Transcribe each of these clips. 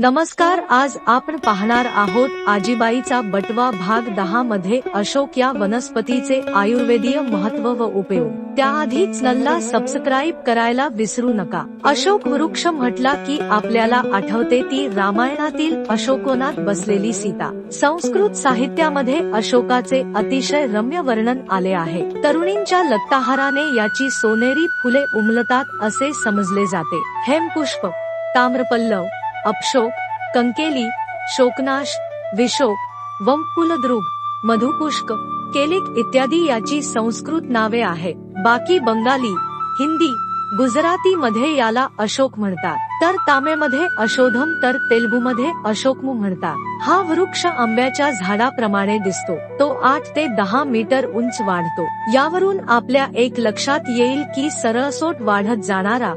नमस्कार आज आपण पाहणार आहोत आजीबाईचा बटवा भाग दहा मध्ये अशोक या वनस्पतीचे आयुर्वेदीय महत्त्व व उपयोग. त्याआधी चॅनलला सबस्क्राईब करायला विसरू नका. अशोक वृक्ष म्हटला की आपल्याला आठवते ती रामायणातील अशोकोनात बसलेली सीता. संस्कृत साहित्यामध्ये अशोकाचे अतिशय रम्य वर्णन आले आहे. तरुणींच्या लत्ताहाराने याची सोनेरी फुले उमलतात असे समजले जाते. हेमपुष्प ताम्रपल्लव अपशोक कंकेली शोकनाश विशोक वंकुलद्रुग मधुपुष्क केलिक इत्यादी याची संस्कृत नावे आहे बाकी बंगाली हिंदी गुजराती मध्ये याला अशोक म्हणतात. तर तामिळमध्ये अशोधम तर तेलुगूमध्ये अशोकमू म्हणतात. हा वृक्ष आंब्याच्या झाडाप्रमाणे दिसतो. तो आठ ते दहा मीटर उंच वाढतो. यावरून आपल्या एक लक्षात येईल की सरळसोट वाढत जाणारा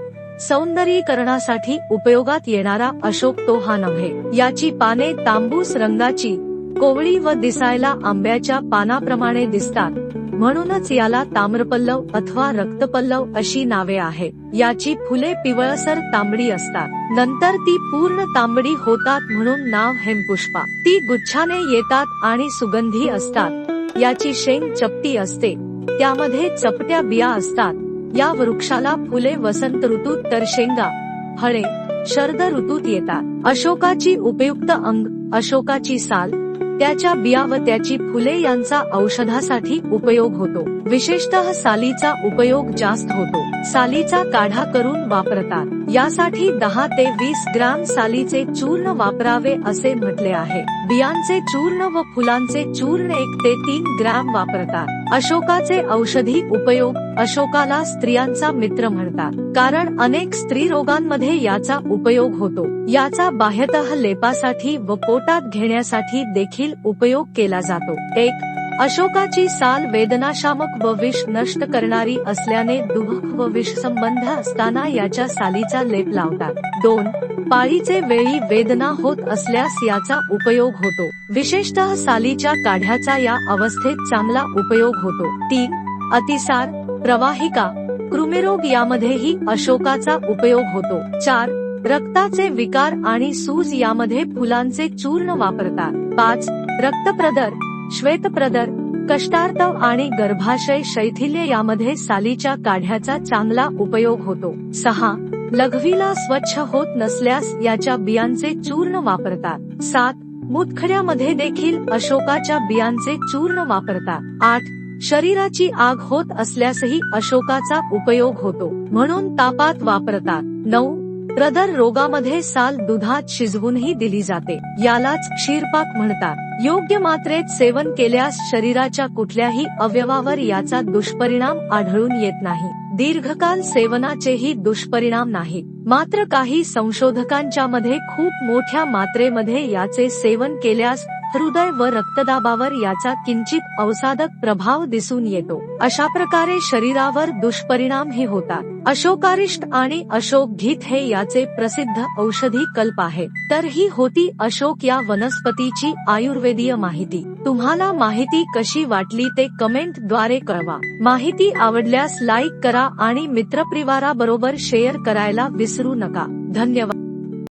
सौंदर्यीकरणासाठी उपयोगात येणारा अशोक तो हा नव्हे. याची पाने तांबूस रंगाची कोवळी व दिसायला आंब्याच्या पानाप्रमाणे दिसतात. म्हणूनच याला ताम्रपल्लव अथवा रक्तपल्लव अशी नावे आहे. याची फुले पिवळसर तांबडी असतात. नंतर ती पूर्ण तांबडी होतात म्हणून नाव हेमपुष्पा. ती गुच्छाने येतात आणि सुगंधी असतात. याची शेंग चपटी असते. त्यामध्ये चपट्या बिया असतात. या वृक्षाला फुले वसंत ऋतूत तर शेंगा फळे शरद ऋतूत येतात. अशोकाची उपयुक्त अंग अशोकाची साल त्याच्या बिया व त्याची फुले यांचा औषधासाठी उपयोग होतो. विशेषतः सालीचा उपयोग जास्त होतो. सालीचा काढा करून वापरतात. यासाठी दहा ते वीस ग्राम सालीचे चूर्ण वापरावे असे म्हटले आहे. बियांचे चूर्ण व फुलांचे चूर्ण एक ते तीन ग्राम वापरतात. अशोकाचे औषधी उपयोग अशोकाला स्त्रियांचा मित्र म्हणतात. कारण अनेक स्त्री रोगांमध्ये याचा उपयोग होतो. याचा बाह्यतः लेपासाठी व पोटात घेण्यासाठी देखील उपयोग केला जातो. एक अशोकाची साल वेदनाशामक व विष नष्ट करणारी असल्याने दुःख व विष संबंध असताना याच्या सालीचा लेप लावतात दोन पाळीचे वेळी वेदना होत असल्यास याचा उपयोग होतो. विशेषतः सालीच्या काढ्याचा या अवस्थेत चांगला उपयोग होतो. तीन अतिसार प्रवाहिका कृमिरोग यामध्येही अशोकाचा उपयोग होतो. चार रक्ताचे विकार आणि सूज यामध्ये फुलांचे चूर्ण वापरतात. पाच रक्तप्रदर श्वेतप्रदर कष्टार्तव आणि गर्भाशय शैथिल्य यामध्ये सालीच्या काढ्याचा चांगला उपयोग होतो. सहा लघवीला स्वच्छ होत नसल्यास याच्या बियांचे चूर्ण वापरतात. सात मुतखड्यामध्ये देखील अशोकाच्या बियांचे चूर्ण वापरतात. आठ शरीराची आग होत असल्यासही अशोकाचा उपयोग होतो म्हणून तापात वापरतात. नऊ प्रदर रोगामध्ये साल दुधात शिजवूनही दिली जाते. यालाच क्षीरपाक म्हणतात. योग्य मात्रेत सेवन केल्यास शरीराच्या कुठल्याही अवयवावर याचा दुष्परिणाम आढळून येत नाही. दीर्घकाल सेवनाचेही दुष्परिणाम नाही. मात्र काही संशोधकांच्या मध्ये खूप मोठ्या मात्रेमध्ये याचे सेवन केल्यास हृदय व रक्तदाबावर याचा किंचित अवसादक प्रभाव दिसून येतो. अशा प्रकारे शरीरावर दुष्परिणामही होतात. अशोकारिष्ट आणि अशोक घीत हे याचे प्रसिद्ध औषधी कल्प आहे. तर ही होती अशोक या वनस्पतीची आयुर्वेदीय माहिती. तुम्हाला माहिती कशी वाटली ते कमेंटद्वारे कळवा. माहिती आवडल्यास लाईक करा आणि मित्रपरिवाराबरोबर शेअर करायला विसरू नका. धन्यवाद.